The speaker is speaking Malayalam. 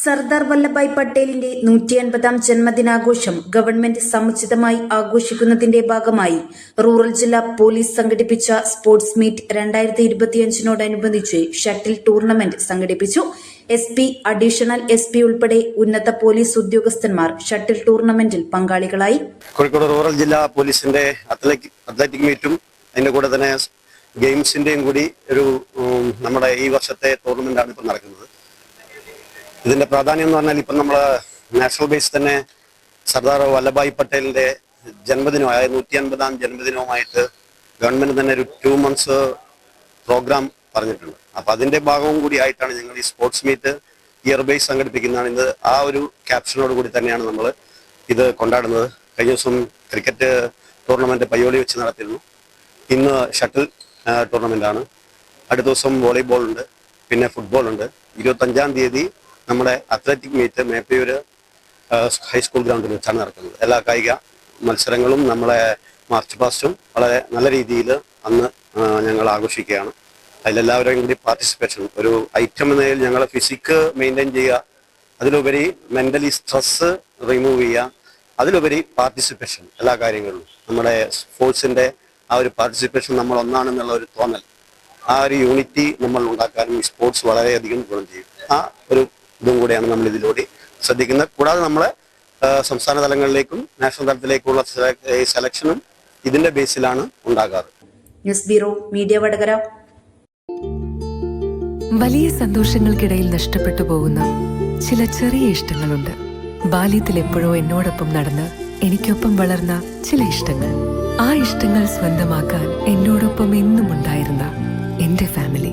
സർദാർ വല്ലഭായ് പട്ടേലിന്റെ നൂറ്റി അൻപതാം ജന്മദിനാഘോഷം ഗവൺമെന്റ് സമുചിതമായി ആഘോഷിക്കുന്നതിന്റെ ഭാഗമായി റൂറൽ ജില്ലാ പോലീസ് സംഘടിപ്പിച്ച സ്പോർട്സ് മീറ്റ് രണ്ടായിരത്തി ഇരുപത്തിയഞ്ചിനോടനുബന്ധിച്ച് ഷട്ടിൽ ടൂർണമെന്റ് സംഘടിപ്പിച്ചു. S P additional S P ഉൾപ്പെടെ ഉന്നത പോലീസ് ഉദ്യോഗസ്ഥന്മാർ ഷട്ടിൽ ടൂർണമെന്റിൽ പങ്കാളികളായി. കോഴിക്കോട് റൂറൽ ജില്ലാ പോലീസിന്റെ അത്ലറ്റിക് മീറ്റും അതിന്റെ കൂടെ തന്നെ ഗെയിംസിന്റെയും കൂടി ഒരു നമ്മുടെ ഈ വർഷത്തെ ടൂർണമെന്റാണ് ഇപ്പോൾ നടക്കുന്നത്. ഇതിന്റെ പ്രാധാന്യം എന്ന് പറഞ്ഞാൽ ഇപ്പം നമ്മൾ നാഷണൽ ബേസ് തന്നെ സർദാർ വല്ലഭായ് പട്ടേലിന്റെ ജന്മദിനം അതായത് നൂറ്റി അൻപതാം ജന്മദിനവുമായിട്ട് ഗവൺമെന്റ് തന്നെ ഒരു ടു മന്ത്സ് പ്രോഗ്രാം പറഞ്ഞിട്ടുണ്ട്. അപ്പൊ അതിന്റെ ഭാഗവും കൂടി ആയിട്ടാണ് ഞങ്ങൾ ഈ സ്പോർട്സ് മീറ്റ് ഇയർ ബേസ് സംഘടിപ്പിക്കുന്നതാണ്. ഇത് ആ ഒരു ക്യാപ്ഷനോട് കൂടി തന്നെയാണ് നമ്മൾ ഇത് കൊണ്ടാടുന്നത്. കഴിഞ്ഞ ദിവസം ക്രിക്കറ്റ് ടൂർണമെന്റ് പയ്യോളി വെച്ച് നടത്തിയിരുന്നു. ഇന്ന് ഷട്ടിൽ ടൂർണമെന്റ് ആണ്. അടുത്ത ദിവസം വോളിബോൾ ഉണ്ട്. പിന്നെ ഫുട്ബോൾ ഉണ്ട്. ഇരുപത്തഞ്ചാം തീയതി നമ്മുടെ അത്ലറ്റിക് മീറ്റ് മേപ്പയൂര് ഹൈസ്കൂൾ ഗ്രൗണ്ടിൽ വെച്ചാണ് നടക്കുന്നത്. എല്ലാ കായിക മത്സരങ്ങളും നമ്മളെ മാർച്ച് പാസ്റ്റും വളരെ നല്ല രീതിയിൽ അന്ന് ഞങ്ങൾ ആഘോഷിക്കുകയാണ്. അതിലെല്ലാവരെയും കൂടി പാർട്ടിസിപ്പേഷൻ ഒരു ഐറ്റം എന്ന നിലയിൽ ഞങ്ങളെ ഫിസിക്ക് മെയിന്റെയിൻ ചെയ്യുക അതിലുപരി മെന്റലി സ്ട്രെസ് റിമൂവ് ചെയ്യുക അതിലുപരി പാർട്ടിസിപ്പേഷൻ എല്ലാ കാര്യങ്ങളിലും. നമ്മുടെ സ്പോർട്സിന്റെ ആ ഒരു പാർട്ടിസിപ്പേഷൻ നമ്മൾ ഒന്നാണെന്നുള്ള ഒരു തോന്നൽ ആ ഒരു യൂണിറ്റി നമ്മൾ ഉണ്ടാക്കാനും സ്പോർട്സ് വളരെയധികം ഗുണം ചെയ്യും. ആ ഒരു ഇതും കൂടെയാണ് നമ്മൾ ഇതിലൂടെ ശ്രദ്ധിക്കുന്നത്. കൂടാതെ നമ്മളെ ആ, സംസ്ഥാന തലങ്ങളിലേക്കും നാഷണൽ തലത്തിലേക്കുള്ള സെലക്ഷനും ഇതിന്റെ ബേസിലാണ് ഉണ്ടാകാറ്. News bureau media Vadakara. വലിയ സന്തോഷങ്ങൾക്കിടയിൽ നഷ്ടപ്പെട്ടു പോകുന്ന ചില ചെറിയ ഇഷ്ടങ്ങളുണ്ട്. ബാല്യത്തിൽ എപ്പോഴോ എന്നോടൊപ്പം നടന്ന് എനിക്കൊപ്പം വളർന്ന ചില ഇഷ്ടങ്ങൾ. ആ ഇഷ്ടങ്ങൾ സ്വന്തമാക്കാൻ എന്നോടൊപ്പം എന്നും ഉണ്ടായിരുന്ന എന്റെ ഫാമിലി